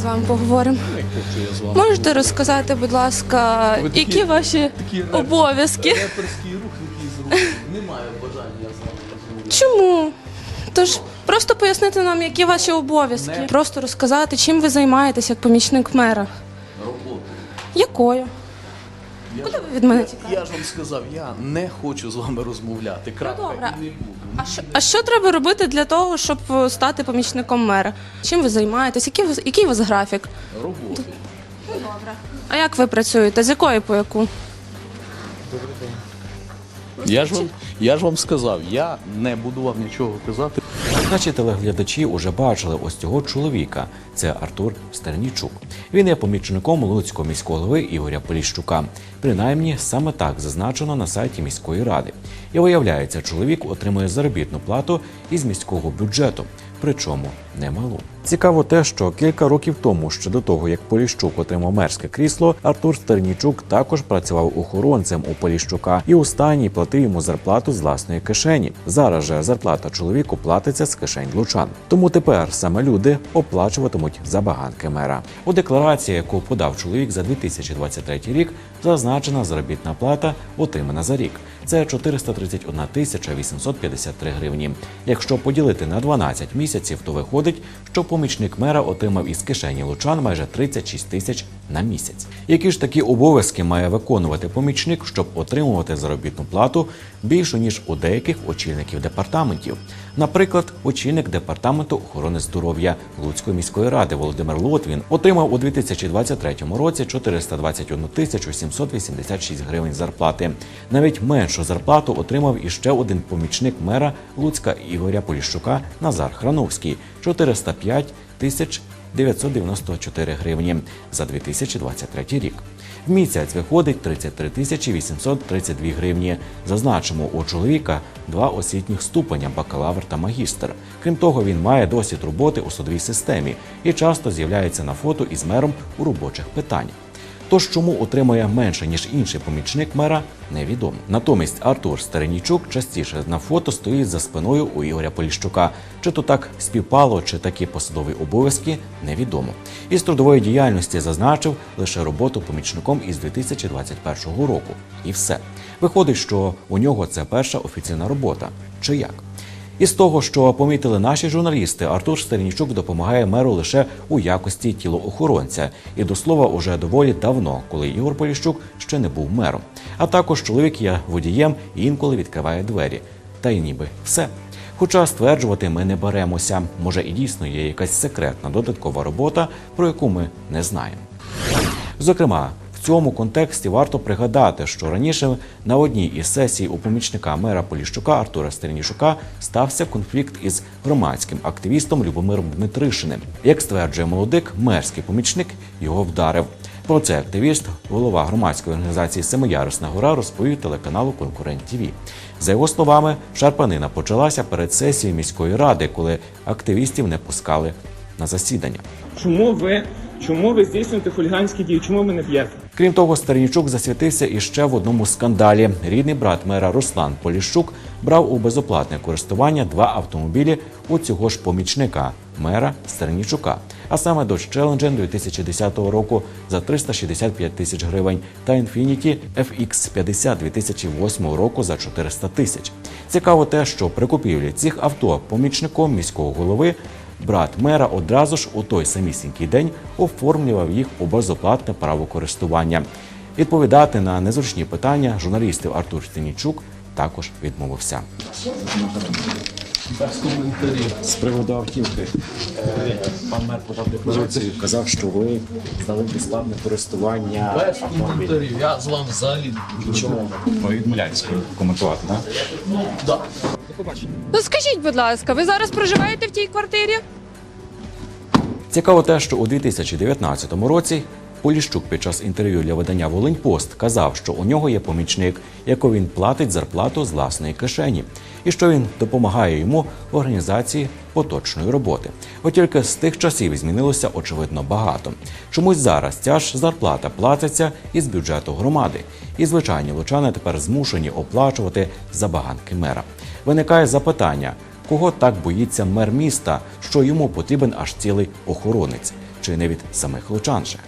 з вами поговоримо. Можете розказати, будь ласка, такі- які ваші Такі реп- обов'язки? Реперський рух, який зробив. Немає бажання я з вами розмовляти. Чому? Тож просто пояснити нам, які ваші обов'язки. Просто розказати, чим ви займаєтесь як помічник мера. Роботу. Якою? Куди ви від мене тікаєте? Я ж вам сказав, я не хочу з вами розмовляти. Крапка. Ну, добре. І не буду. А що, а що треба робити для того, щоб е, стати помічником мера? Чим ви займаєтесь? Який, ви- який у вас графік? Роботи. Добре. А як ви працюєте? З якої по яку? Я ж вам, я ж вам сказав, я не буду вам нічого казати. Наші телеглядачі уже бачили ось цього чоловіка. Це Артур Стернічук. Він є помічником Луцького міського голови Ігоря Поліщука. Принаймні, саме так зазначено на сайті міської ради. І виявляється, чоловік отримує заробітну плату із міського бюджету, причому немалу. Цікаво те, що кілька років тому, ще до того як Поліщук отримав мерське крісло, Артур Стернічук також працював охоронцем у Поліщука і останній платив йому зарплату з власної кишені. Зараз же зарплата чоловіку платиться з кишень лучан. Тому тепер саме люди оплачуватимуть забаганки мера. У декларації, яку подав чоловік за 2023 рік, зазначена заробітна плата, отримана за рік. Це 431 тисяча 853 гривні. Якщо поділити на 12 місяців, то виходить, що помічник мера отримав із кишені лучан майже 36 тисяч на місяць. Які ж такі обов'язки має виконувати помічник, щоб отримувати заробітну плату більше ніж у деяких очільників департаментів? Наприклад, очільник департаменту охорони здоров'я Луцької міської ради Володимир Лотвін отримав у 2023 році 421 тисячу 786 гривень зарплати. Навіть меншу зарплату отримав іще один помічник мера Луцька Ігоря Поліщука Назар Храновський 405 тисяч 994 гривні за 2023 рік. В місяць виходить 33 тисячі 832 гривні. Зазначимо, у чоловіка два освітніх ступеня бакалавр та магістр. Крім того, він має досвід роботи у судовій системі і часто з'являється на фото із мером у робочих питаннях. Тож чому отримує менше ніж інший помічник мера, невідомо. Натомість Артур Старенічук частіше на фото стоїть за спиною у Ігоря Поліщука. Чи то так співпало, чи такі посадові обов'язки невідомо. Із трудової діяльності зазначив лише роботу помічником із 2021 року. І все. Виходить, що у нього це перша офіційна робота. Чи як? Із того, що помітили наші журналісти, Артур Стернічук допомагає меру лише у якості тілоохоронця. І до слова, уже доволі давно, коли Ігор Поліщук ще не був мером. А також чоловік є водієм і інколи відкриває двері. Та й ніби все. Хоча стверджувати ми не беремося. Може, і дійсно є якась секретна додаткова робота, про яку ми не знаємо. Зокрема, в цьому контексті варто пригадати, що раніше на одній із сесій у помічника мера Поліщука Артура Стернішука стався конфлікт із громадським активістом Любомиром Дмитришиним. Як стверджує молодик, мерський помічник його вдарив. Про це активіст, голова громадської організації Семиярусна гора, розповів телеканалу Конкурент ТІВІ. За його словами, шарпанина почалася перед сесією міської ради, коли активістів не пускали на засідання. Чому ви, чому ви здійснюєте хуліганські дії? Чому ви не б'єте? Крім того, Старінчук засвітився іще в одному скандалі. Рідний брат мера Руслан Поліщук брав у безоплатне користування два автомобілі у цього ж помічника мера Стернічука, а саме Dodge Challenger 2010 року за 365 тисяч гривень та Infiniti FX50 2008 року за 400 тисяч. Цікаво те, що при купівлі цих авто помічником міського голови Брат мера одразу ж у той самісінький день оформлював їх у безоплатне право користування. Відповідати на незручні питання журналістів Артур Стенічук також відмовився. Без коментарів. З приводу автівки. Е, Пан мер подав декларацію, казав, що ви здали безплатне користування Без автомобілем. коментарів. Я з вами взагалі не буду. Чому ви відмовляєтесь коментувати, так? Да. Ну скажіть, будь ласка, ви зараз проживаєте в тій квартирі? Цікаво те, що у 2019 році Поліщук під час інтерв'ю для видання Волиньпост казав, що у нього є помічник, яку він платить зарплату з власної кишені, і що він допомагає йому в організації поточної роботи. От тільки з тих часів змінилося очевидно багато. Чомусь зараз ця ж зарплата платиться із бюджету громади, і звичайні лучани тепер змушені оплачувати забаганки мера. Виникає запитання. Кого так боїться мер міста, що йому потрібен аж цілий охоронець, чи не від самих лучан же?